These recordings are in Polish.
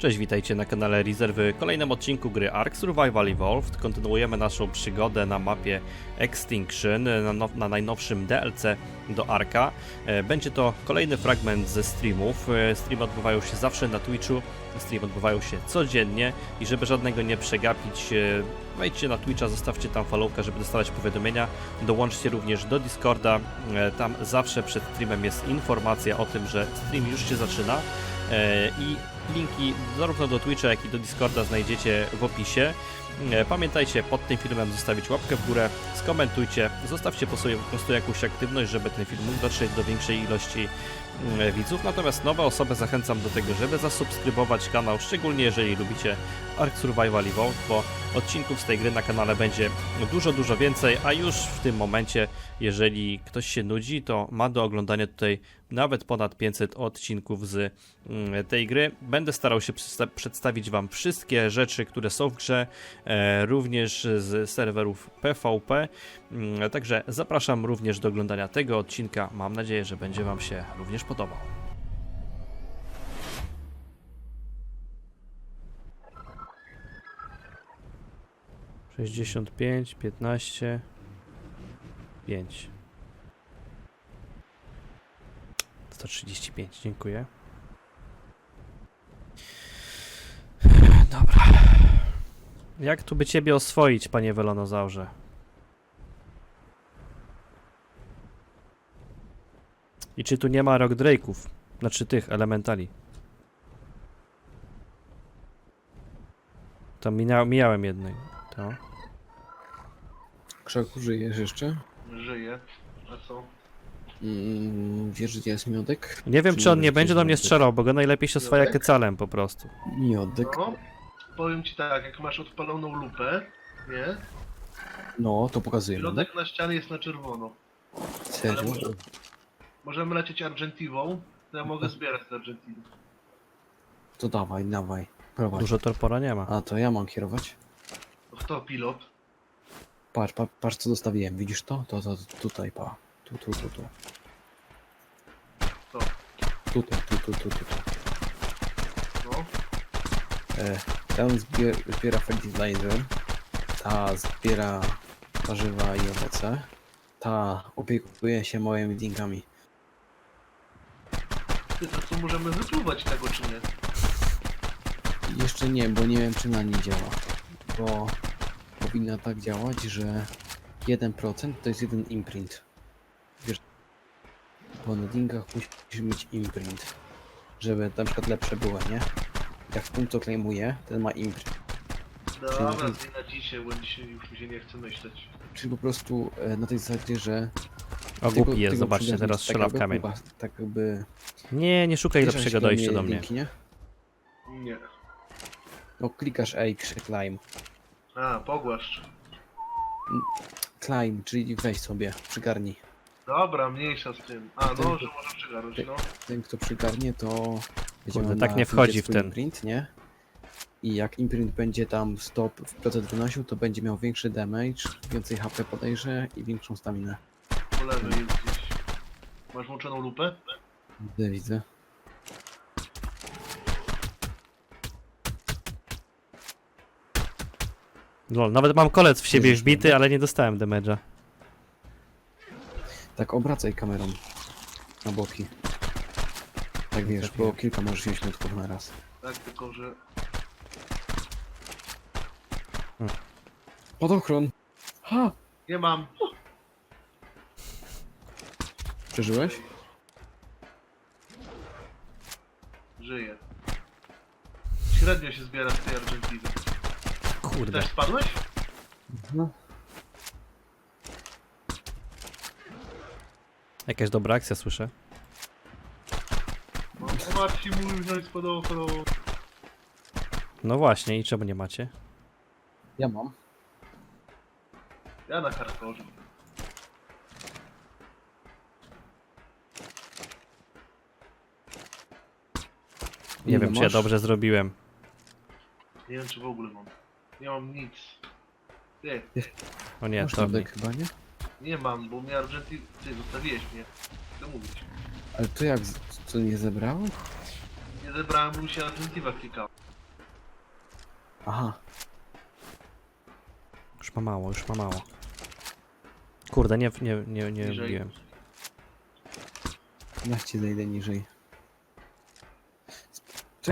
Cześć, witajcie na kanale Rezerwy. W kolejnym odcinku gry Ark Survival Evolved kontynuujemy naszą przygodę na mapie Extinction, na, now, na najnowszym DLC do Arka. E, Będzie to kolejny fragment ze streamów. E, Streamy odbywają się zawsze na Twitchu, streamy odbywają się codziennie i żeby żadnego nie przegapić, e, wejdźcie na Twitcha, zostawcie tam followka, żeby dostawać powiadomienia. Dołączcie również do Discorda, tam zawsze przed streamem jest informacja o tym, że stream już się zaczyna. I linki zarówno do Twitcha, jak i do Discorda znajdziecie w opisie. E, Pamiętajcie pod tym filmem zostawić łapkę w górę, skomentujcie, zostawcie po sobie po prostu jakąś aktywność, żeby ten film mógł dotrzeć do większej ilości mm, widzów. Natomiast nowe osoby zachęcam do tego, żeby zasubskrybować kanał, szczególnie jeżeli lubicie Ark Survival Evolved, bo odcinków z tej gry na kanale będzie dużo, dużo więcej, a już w tym momencie, jeżeli ktoś się nudzi, to ma do oglądania tutaj nawet ponad 500 odcinków z mm, tej gry. Będę starał się przedsta- przedstawić Wam wszystkie rzeczy, które są w grze, e, również z serwerów PvP. Mm, Także zapraszam również do oglądania tego odcinka. Mam nadzieję, że będzie Wam się również podobał. Sześćdziesiąt pięć, piętnaście, pięć. 135, dziękuję. Dobra. Jak tu by ciebie oswoić, panie Welonozaurze? I czy tu nie ma rock Drake'ów? Znaczy tych elementali. Tam mina- mijałem jednej. To. Krzaku, żyjesz jeszcze? Żyje. A co? Mm, wiesz, gdzie jest miodek? Nie wiem, czy on nie będzie do mnie strzelał, bo go najlepiej się oswaja Miodek? kecalem po prostu. Miodek? No, powiem ci tak, jak masz odpaloną lupę, nie? No, to pokazuję. Środek na ścianie jest na czerwono. Serio? Ale Możemy lecieć Argentivą, to ja mogę zbierać z Argentivy. To dawaj, dawaj. Prowadź. Dużo torpora nie ma. A to ja mam kierować. To Kto pilot? Patrz, pa, patrz co dostawiłem. Widzisz to? To, to, to tutaj, pa. Tu, tu, tu, tu. Co? Tutaj, tu, tu, tu, tu, tu. No, E, ten zbier, zbiera fertilizer. Ta zbiera warzywa i owoce. Ta opiekuje się moimi linkami. ty to co możemy wypluwać tego czy nie? Jeszcze nie, bo nie wiem czy na nie działa. Bo powinna tak działać, że 1% to jest jeden imprint. Wiesz, bo na linkach musisz mieć imprint, żeby na przykład lepsze było, nie? Jak punkt co klejmuje, ten ma imprint. Dobra, Czyli- zmień na dzisiaj, bo dzisiaj już mi się nie chce myśleć. Czyli po prostu e, na tej zasadzie, że... O, tego- głupi jest, tego zobaczcie, teraz mieć strzela w tak kamień. jakby, Tak jakby... Nie, nie szukaj Wiesz, lepszego jak dojścia się do mnie. Linki, nie? Nie. No klikasz A i krzyk climb. A, pogłaszcz. Climb, czyli weź sobie, przygarnij. Dobra, mniejsza z tym. A, Ten- no, że może przygarnąć, no. ten kto przygarnie to Kurde, tak nie wchodzi w swój ten. imprint, nie? I jak imprint będzie tam 100 w procent wynosił, to będzie miał większy damage, więcej HP podejrze i większą staminę. Po lewej jest gdzieś. Masz włączoną lupę? Widzę, widzę. Lol, nawet mam kolec w siebie Jezus, wbity, ale nie dostałem damage'a. Tak obracaj kamerą na boki. Tak wiesz, bo kilka możesz mieć śmietków na raz. Tak, tylko że... Podochron! Ha! Nie mam. Przeżyłeś? Żyję. Średnio się zbiera z tej Argentyny. Kurde. Też spadłeś? No. Jakaś dobra akcja słyszę. No, no Marcin mówił, że jest spadochron. No właśnie, i czemu nie macie? Ja mam. Ja na hardkorze. Nie wiem, czy ja masz? dobrze zrobiłem. Nie wiem, czy w ogóle mam. Nie mam nic. Nie, O nie, Masz to mi. chyba, nie? nie mam, bo mnie Argentyny... Ty, zostawiłeś mnie. Co mówić? Ale to jak, z- co nie zebrało? Nie zebrałem, bo mi się. Aha, Już ma mało, już ma mało. Kurde, nie, nie, nie, nie Niżej. wbiłem. ja cię zejdę niżej.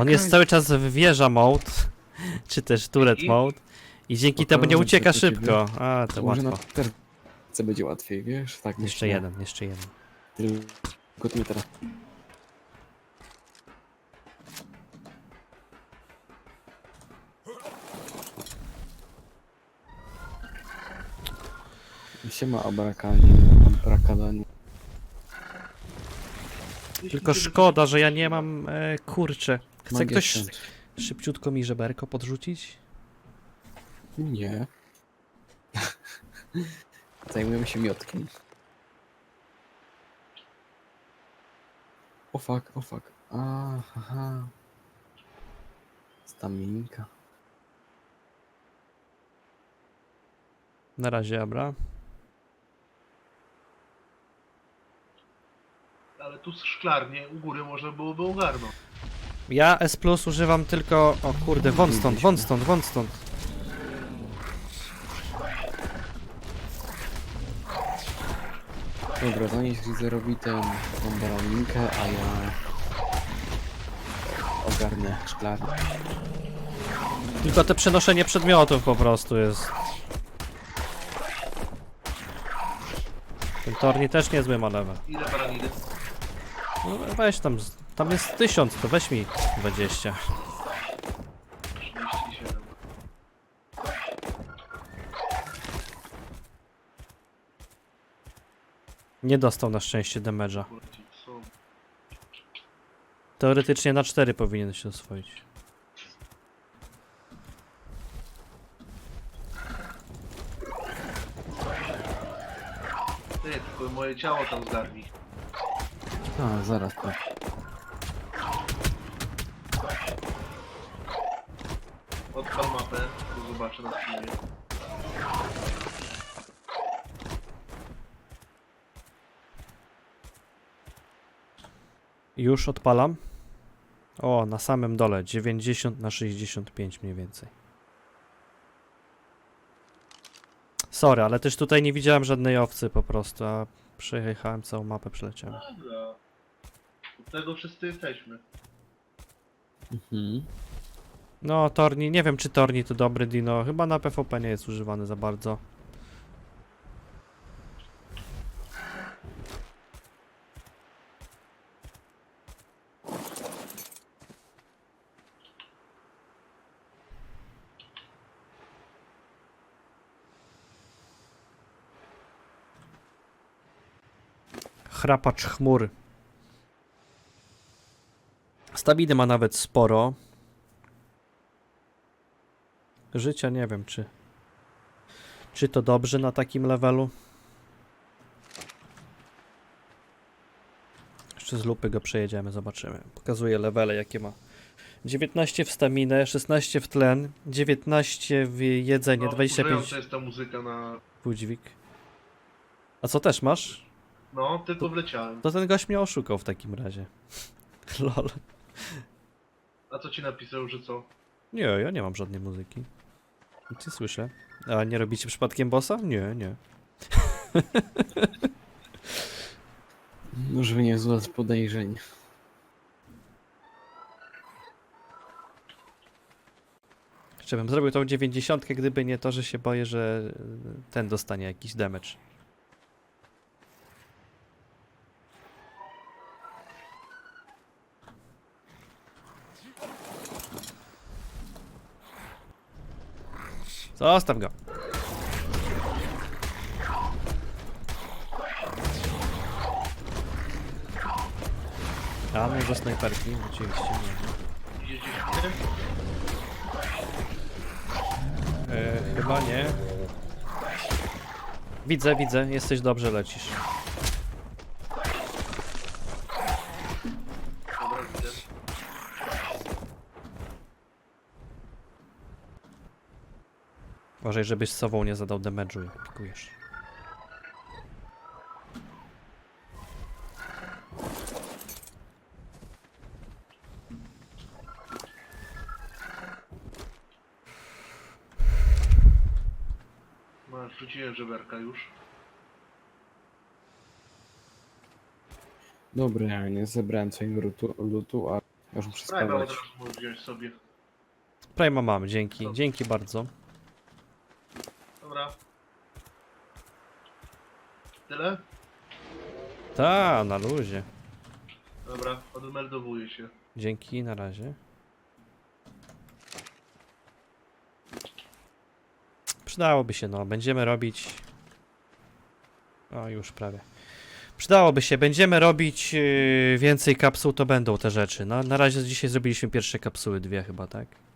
On jest Czekaj. cały czas w wieża mode, czy też turret I? mode. I dzięki temu nie ucieka szybko. A, to Może na łatwo. terce będzie łatwiej, wiesz? Tak Jeszcze myślę. jeden, jeszcze jeden. Tylko ty mnie teraz. Siema abrakanie, abrakadanie. Tylko szkoda, że ja nie mam e, kurczę. Chce Magia ktoś świąt. szybciutko mi żeberko podrzucić? Nie. Zajmujemy się miotkiem. O fuck, o fuck. Aha. Staminka. Na razie, dobra. Ale tu szklarnie u góry można byłoby ogarnąć. Ja S Plus używam tylko. O kurde, won stąd, won stąd, won stąd. Dobra, to niech widzę robi ten, tą baroninkę, a ja ogarnę szklarnię. Tylko te przenoszenie przedmiotów po prostu jest. Ten torni też niezły manewr. Ile baranidy? No weź tam, z- tam jest tysiąc, to weź mi 20. 37. Nie dostał na szczęście damage'a. Teoretycznie na 4 powinien się oswoić. Ty, tylko moje ciało tam zgarni. A, zaraz to. Odpal mapę, to zobaczę na filmie. Już odpalam. O, na samym dole 90 na 65 mniej więcej. Sorry, ale też tutaj nie widziałem żadnej owcy po prostu, a przejechałem całą mapę, przeleciałem. Dobra. Od tego wszyscy jesteśmy. Mhm. No, Torni, nie wiem czy Torni to dobry dino, chyba na PvP nie jest używany za bardzo. Chrapacz chmur. Stabiny ma nawet sporo. Życia nie wiem, czy. Czy to dobrze na takim levelu? Jeszcze z lupy go przejedziemy, zobaczymy. Pokazuję levele, jakie ma. 19 w staminę, 16 w tlen, 19 w jedzenie, No, 25 wkurzająca jest ta muzyka na... A co też masz? No, tylko wleciałem. To ten gość mnie oszukał w takim razie. Lol. A co ci napisał, że co? Nie, ja nie mam żadnej muzyki. Nic nie słyszę. A nie robicie przypadkiem bossa? Nie, nie. Może nie zła z podejrzeń. Jeszcze bym zrobił tą 90, gdyby nie to, że się boję, że ten dostanie jakiś damage. Zostaw go. A może snajperki? Oczywiście nie. E, chyba nie. Widzę, widzę, jesteś dobrze, lecisz. Uważaj, żebyś sobą nie zadał damage'u, jak pikujesz. No, Rzuciłem żeberka już. Dobra, ja nie zebrałem całego lutu, lutu a już muszę Prawie od wziąć sobie. Prima mam, dzięki. Dzięki bardzo. Dobra. Tyle? Ta, na luzie. Dobra, odmeldowuję się. Dzięki, na razie. Przydałoby się, no. Będziemy robić... O, już prawie. Przydałoby się, będziemy robić yy, więcej kapsuł, to będą te rzeczy. No, na razie dzisiaj zrobiliśmy pierwsze kapsuły, dwie chyba, tak?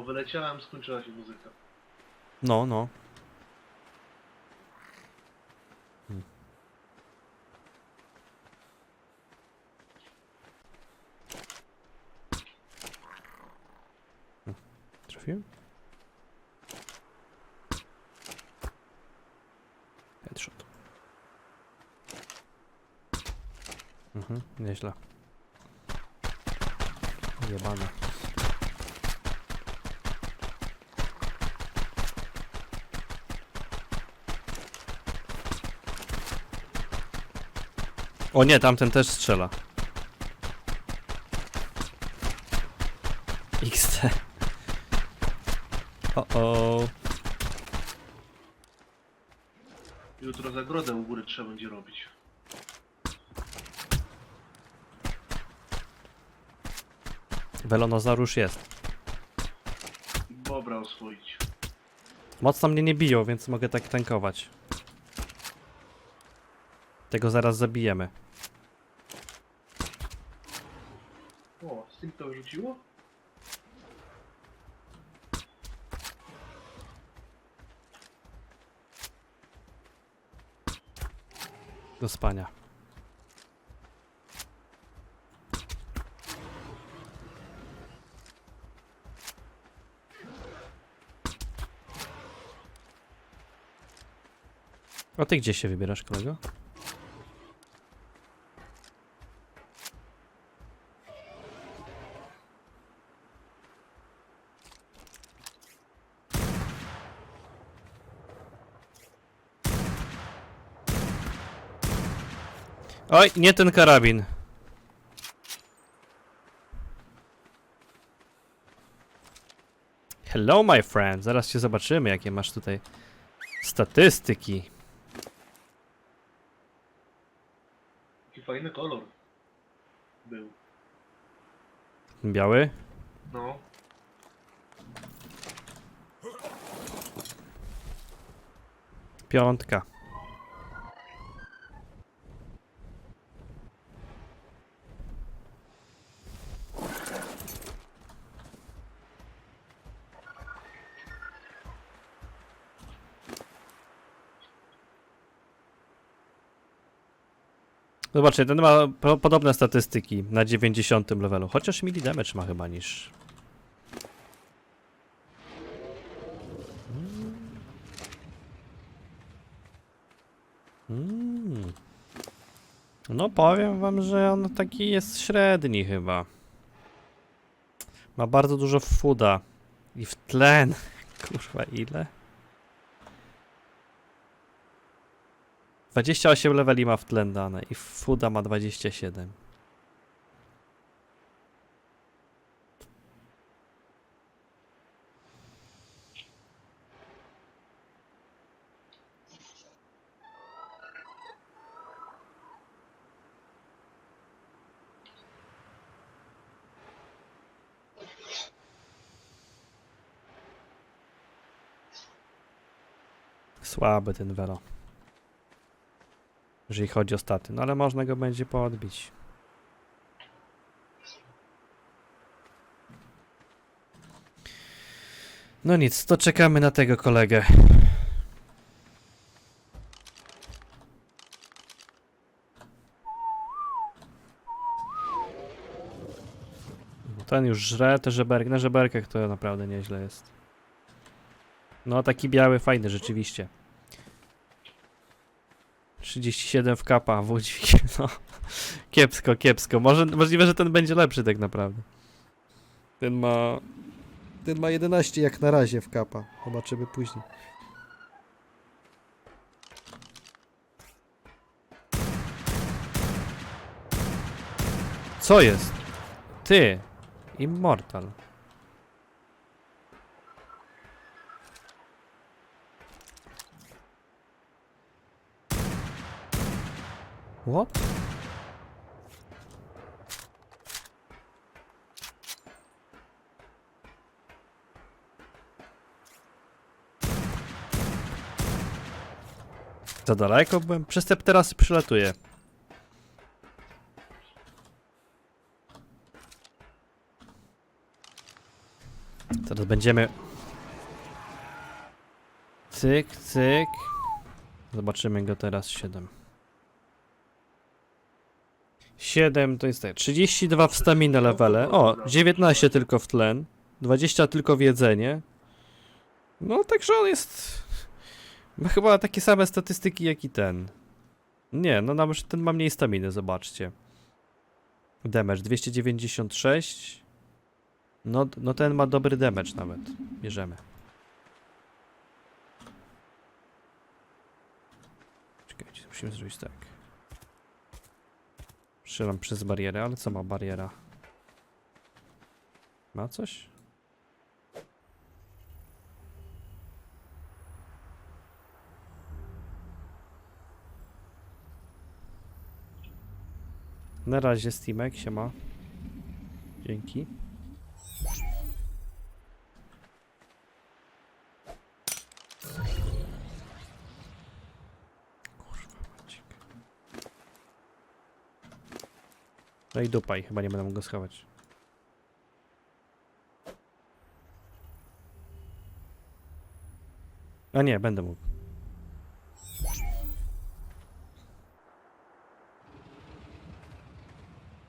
O, wyleciałem, skończyła się muzyka. No, no. Hmm. Hmm. Trafiłem? Headshot. Mhm, nieźle. Jebane. O nie, tamten też strzela. XT. O o. Jutro zagrodę u góry trzeba będzie robić. Welonozaurus jest. I bobra oswoić. Mocno mnie nie biją, więc mogę tak tankować. Tego zaraz zabijemy. O, z tym to wyrzuciło? Do spania. A ty gdzie się wybierasz, kolego? Oj, nie ten karabin. Hello, my friend. Zaraz się zobaczymy, jakie masz tutaj statystyki. Jaki fajny kolor. Był. Biały? No. Piątka. Zobaczcie, ten ma po podobne statystyki na 90 levelu, chociaż mili damage ma chyba niż... Mm. No powiem wam, że on taki jest średni chyba. Ma bardzo dużo fooda. I w tlen. Kurwa, ile? 28 leveli ma w tlen dane i fooda ma 27. Słaby ten Velo. Jeżeli chodzi o staty. No ale można go będzie podbić. No nic, to czekamy na tego kolegę. Ten już żre te żeberki. Na żeberkach to naprawdę nieźle jest. No taki biały, fajny rzeczywiście. 37 w kapa, wódźwig, no. Kiepsko, kiepsko. Może, możliwe, że ten będzie lepszy tak naprawdę. Ten ma Ten ma 11 jak na razie w kapa. Zobaczymy później. Co jest? Ty! Immortal. What? Za daleko byłem? Przez te teraz przylatuję. Teraz będziemy... Cyk, cyk. Zobaczymy go teraz 7. 7 to jest tak. 32 w stamina levele. O, 19 tylko w tlen. 20 tylko w jedzenie. No, także on jest. Ma chyba takie same statystyki jak i ten. Nie, no nawet ten ma mniej staminy, zobaczcie. Damage 296. No, no ten ma dobry damage nawet. Bierzemy. Czekajcie, musimy zrobić tak. Strzelam przez barierę, ale co ma bariera? Ma coś? Na razie Steamek się ma. Dzięki. No i dupaj, chyba nie będę mógł go schować. A nie, będę mógł.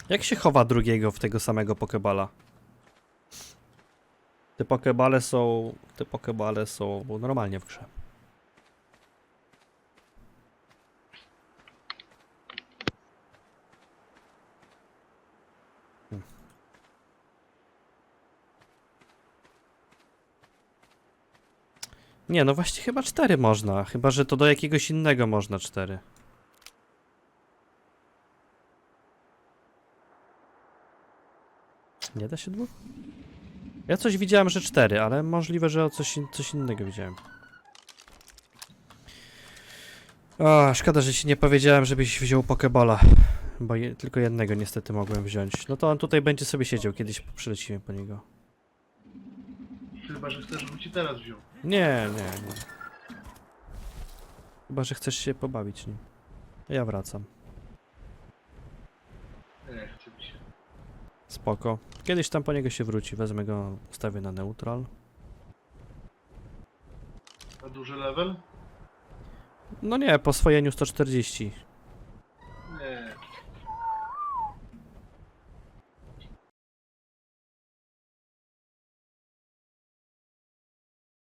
Jak się chowa drugiego w tego samego pokebala? Te pokebale są... Te pokebale są normalnie w grze. Nie, no właśnie chyba cztery można. Chyba, że to do jakiegoś innego można cztery. Nie da się dwóch? Ja coś widziałem, że cztery, ale możliwe, że o coś, coś innego widziałem. O, szkoda, że ci nie powiedziałem, żebyś wziął Pokebola. Bo je, tylko jednego niestety mogłem wziąć. No to on tutaj będzie sobie siedział, kiedyś przylecimy po niego. Chyba, że chcesz, żebym ci teraz wziął. Nie, nie, nie. Chyba, że chcesz się pobawić nim. Ja wracam. Nie, chcę mi się. Spoko. Kiedyś tam po niego się wróci, wezmę go, ustawię na neutral. A duży level? No nie, po swojeniu 140.